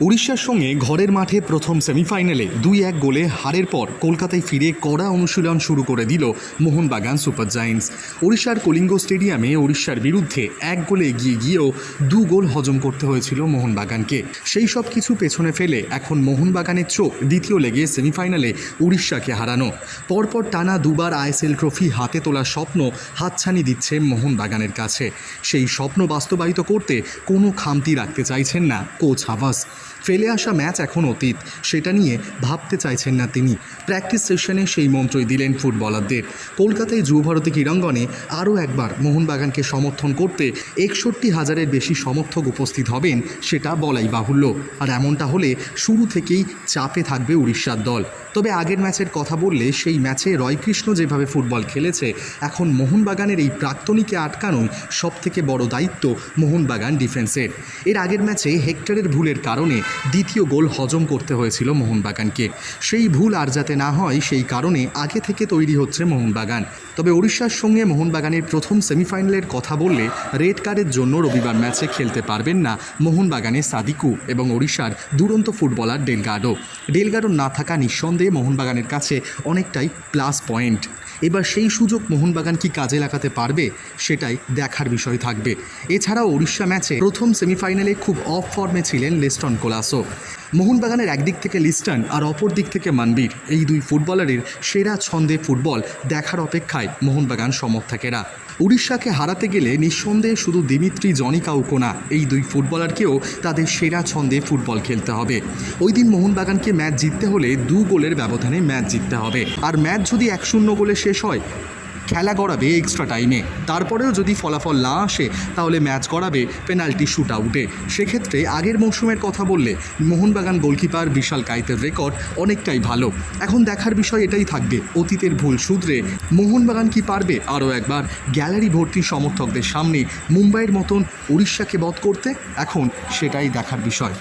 উড়িষ্যার সঙ্গে ঘরের মাঠে প্রথম সেমিফাইনালে দুই এক গোলে হারের পর কলকাতায় ফিরে কড়া অনুশীলন শুরু করে দিল মোহনবাগান সুপার জায়েন্টস। উড়িষ্যার কলিঙ্গ স্টেডিয়ামে উড়িষ্যার বিরুদ্ধে এক গোলে এগিয়ে গিয়েও দু গোল হজম করতে হয়েছিল মোহনবাগানকে। সেই সব কিছু পেছনে ফেলে এখন মোহনবাগানের চোখ দ্বিতীয় লেগে সেমিফাইনালে উড়িষ্যাকে হারানো। পরপর টানা দুবার আইএসএল ট্রফি হাতে তোলার স্বপ্ন হাতছানি দিচ্ছে মোহনবাগানের কাছে। সেই স্বপ্ন বাস্তবায়িত করতে কোনো খামতি রাখতে চাইছেন না কোচ হাভাস। ফেলে আসা ম্যাচ এখন অতীত। সেটা নিয়ে ভাবতে চাইছেন না তিনি। প্র্যাকটিস সেশনে সেই মন্ত্রই দিলেন ফুটবলারদের। কলকাতায় যুবভারতী ক্রীড়াঙ্গনে আরও একবার মোহনবাগানকে সমর্থন করতে একষট্টি হাজারের বেশি সমর্থক উপস্থিত হবেন সেটা বলাই বাহুল্য। আর এমনটা হলে শুরু থেকেই চাপে থাকবে উড়িষ্যার দল। তবে আগের ম্যাচের কথা বললে সেই ম্যাচে রয়কৃষ্ণ যেভাবে ফুটবল খেলেছে, এখন মোহনবাগানের এই প্রাক্তনীকে আটকানোই সবথেকে বড় দায়িত্ব মোহনবাগান ডিফেন্সের। এর আগের ম্যাচে হেক্টরের ভুলের কারণে দ্বিতীয় গোল হজম করতে হয়েছিল মোহনবাগানকে। সেই ভুল আর যাতে না হয়, সেই কারণে আগে থেকে তৈরি হচ্ছে মোহনবাগান। তবে উড়িষ্যার সঙ্গে মোহনবাগানের প্রথম সেমিফাইনালের কথা বললে রেড কার্ডের জন্য রবিবার ম্যাচে খেলতে পারবেন না মোহনবাগানের সাদিকু এবং ওড়িশার দুরন্ত ফুটবলার ডেলগাডো। ডেলগাডো না থাকা নিঃসন্দেহে মোহনবাগানের কাছে অনেকটাই প্লাস পয়েন্ট। এবার সেই সুযোগ মোহনবাগান কি কাজে লাগাতে পারবে সেটাই দেখার বিষয় থাকবে। এছাড়াও উড়িষ্যা ম্যাচে প্রথম সেমিফাইনালে খুব অফ ফর্মে ছিলেন লেস্টন কোলাসো। মোহনবাগানের একদিক থেকে লিস্টন আর অপর দিক থেকে মানবীর। এই দুই ফুটবলারের সেরা ছন্দে ফুটবল দেখার অপেক্ষায় মোহনবাগান সমর্থকেরা। উড়িষ্যাকে হারাতে গেলে নিঃসন্দেহে শুধু দিমিত্রি জনিকাউকো না, এই দুই ফুটবলারকেও তাদের সেরা ছন্দে ফুটবল খেলতে হবে। ওই দিন মোহনবাগানকে ম্যাচ জিততে হলে দু গোলের ব্যবধানে ম্যাচ জিততে হবে। আর ম্যাচ যদি এক শূন্য গোলে শেষ হয় খেলা গড়াবে এক্সট্রা টাইমে তারপরেও যদি ফলাফল না আসে, তাহলে ম্যাচ গড়াবে পেনাল্টি শ্যুট আউটে সেক্ষেত্রে আগের মৌসুমের কথা বললে, মোহনবাগান গোলকিপার বিশাল কাইতের রেকর্ড অনেকটাই ভালো। এখন দেখার বিষয় এটাই থাকবে, অতীতের ভুল শুধরে মোহনবাগান কি পারবে? আরও একবার, গ্যালারি ভর্তি সমর্থকদের সামনে মুম্বাইয়ের মতন উড়িষ্যাকে বধ করতে? এখন সেটাই দেখার বিষয়।